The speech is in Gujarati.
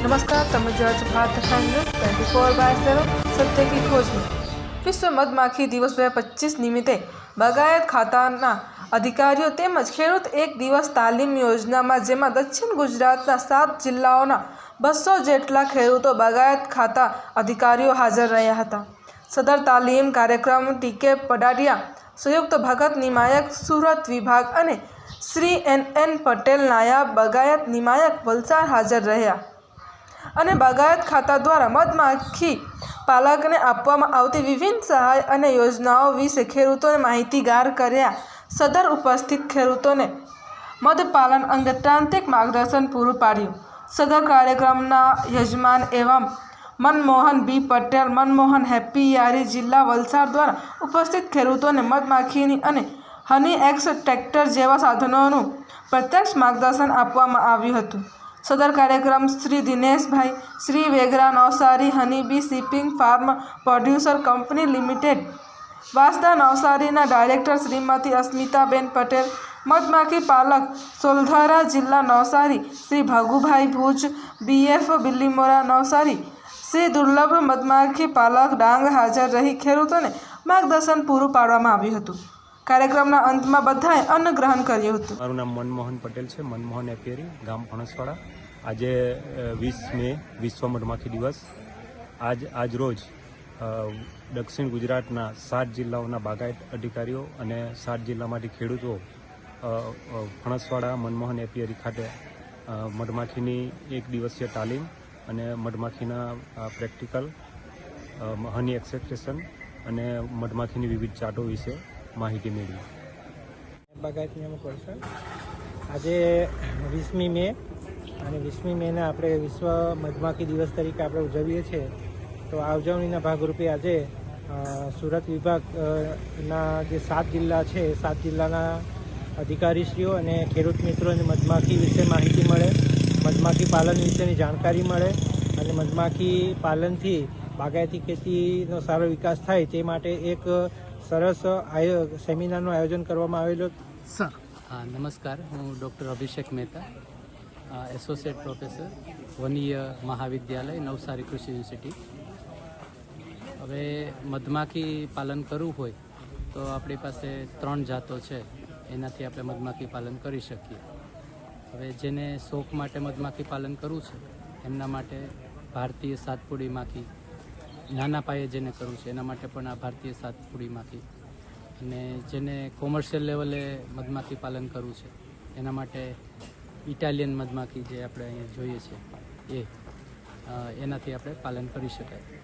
નમસ્કાર, તમે જો આજે Bharat news twenty four by seven સત્યની ખોજમાં વિશ્વ મધમાખી દિવસ બે પચીસ નિમિત્તે બગાયત ખાતાના અધિકારીઓ તેમજ ખેડૂત એક દિવસ તાલીમ યોજનામાં, જેમાં દક્ષિણ ગુજરાતના સાત જિલ્લાઓના બસો જેટલા ખેડૂતો બગાયત ખાતા અધિકારીઓ હાજર રહ્યા હતા. સદર તાલીમ કાર્યક્રમ ટીકે પડાડિયા સંયુક્ત ભગત નિમાયક, સુરત વિભાગ અને શ્રી એન એન પટેલ નાયબ બગાયત નિમાયક વલસાડ હાજર રહ્યા. અને બાગાયત ખાતા દ્વારા મધમાખી પાલકને આપવામાં આવતી વિભિન્ન સહાય અને યોજનાઓ વિશે ખેડૂતોને માહિતીગાર કર્યા. સદર ઉપસ્થિત ખેડૂતોને મધપાલન અંગે તાંત્રિક માર્ગદર્શન પૂરું પાડ્યું. સદર કાર્યક્રમના યજમાન એવમ મનમોહન બી પટેલ, મનમોહન હેપી યારી જિલ્લા વલસાડ દ્વારા ઉપસ્થિત ખેડૂતોને મધમાખીની અને હની એક્સ ટ્રેક્ટર જેવા સાધનોનું પ્રત્યક્ષ માર્ગદર્શન આપવામાં આવ્યું હતું. સદર કાર્યક્રમ Shri Dineshbhai, Shri Vegra Navsari, honeybee shipping farm producer company limited. Vasda નવસારીના ડાયરેક્ટર શ્રીમતી અસ્મિતાબેન પટેલ, મધમાખી પાલક, સોલધારા જિલ્લા નવસારી, શ્રી ભાગુભાઈ ભુજ, બીએફ બિલ્લીમોરા નવસારી, શ્રી દુર્લભ મધમાખી પાલક ડાંગ હાજર રહી ખેડૂતોને માર્ગદર્શન પૂરું પાડવામાં આવ્યું હતું. કાર્યક્રમના અંતમાં બધાએ અન્ન ગ્રહણ કર્યું હતું. મારું નામ મનમોહન પટેલ છે. મનમોહન એપિયરી ગામ ફણસવાડા. આજે વીસ મે વિશ્વ મધમાખી દિવસ. આજ આજ રોજ દક્ષિણ ગુજરાતના સાત જિલ્લાઓના બાગાયત અધિકારીઓ અને સાત જિલ્લામાંથી ખેડૂતો ફણસવાડા, મનમોહન એપિયરી ખાતે મધમાખીની એક દિવસીય તાલીમ અને મધમાખીના પ્રેક્ટિકલ હની એક્સેપ્ટેશન અને મધમાખીની વિવિધ ચાટો વિશે માહિતી મેળવી. બાગાયત નિયામક આજે વીસમી મે અને વીસમી મેને આપણે વિશ્વ મધમાખી દિવસ તરીકે આપણે ઉજવીએ છીએ. તો આ ઉજવણીના ભાગરૂપે આજે સુરત વિભાગના જે સાત જિલ્લા છે સાત જિલ્લાના અધિકારીશ્રીઓ અને ખેડૂત મિત્રોને મધમાખી વિશે માહિતી મળે મધમાખી પાલન વિશેની જાણકારી મળે અને મધમાખી પાલનથી બાગાયતી ખેતીનો સારો વિકાસ થાય તે માટે એક સરસ આયો સેમિનારનું આયોજન કરવામાં આવેલું. હા નમસ્કાર. હું doctor Abhishek Mehta. Associate professor વનીય મહાવિદ્યાલય, નવસારી કૃષિ યુનિવર્સિટી. હવે મધમાખી પાલન કરવું હોય તો આપણી પાસે ત્રણ જાતો છે. એનાથી આપણે મધમાખી પાલન કરી શકીએ. હવે જેને શોખ માટે મધમાખી પાલન કરવું છે, એમના માટે ભારતીય સાતપુડી માખી નાના પાયે જેને કરવું છે, એના માટે પણ આ ભારતીય સાતપુડી માખી અને જેને કોમર્શિયલ લેવલે મધમાખી પાલન કરવું છે, એના માટે ઇટાલિયન મધમાખી જે આપણે અહીંયા જોઈએ છીએ એ એનાથી આપણે પાલન કરી શકાય.